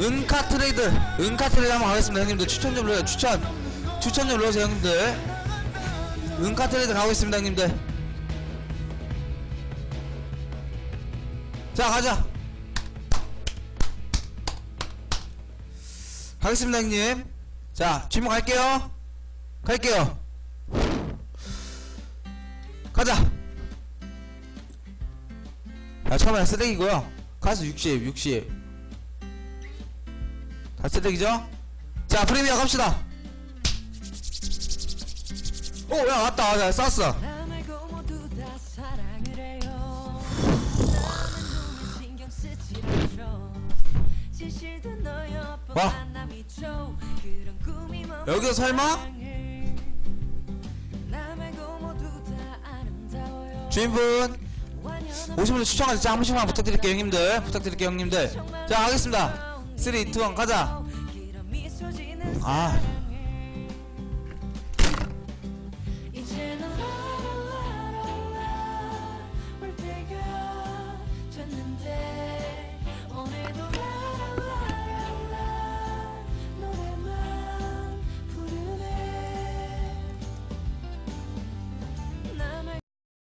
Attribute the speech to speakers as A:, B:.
A: 은카 트레이드 은카 트레이드 한번 가겠습니다. 형님들 추천 좀 눌러요. 추천 추천 좀 눌러주세요 형님들. 은카 트레이드 가고 있습니다 형님들. 자 가자. 가겠습니다 형님. 자 질문 갈게요. 갈게요. 가자. 아 처음에 쓰레기고요. 가스 60 60 다 쓰레기죠? 자 프리미어 갑시다 오야 왔다 왔다 쐈어 와. 여기서 설마? 주인분 추천과 진짜 한 번씩만 부탁드릴게요 형님들 부탁드릴게요 형님들 자 하겠습니다 3 2 1 가자. 아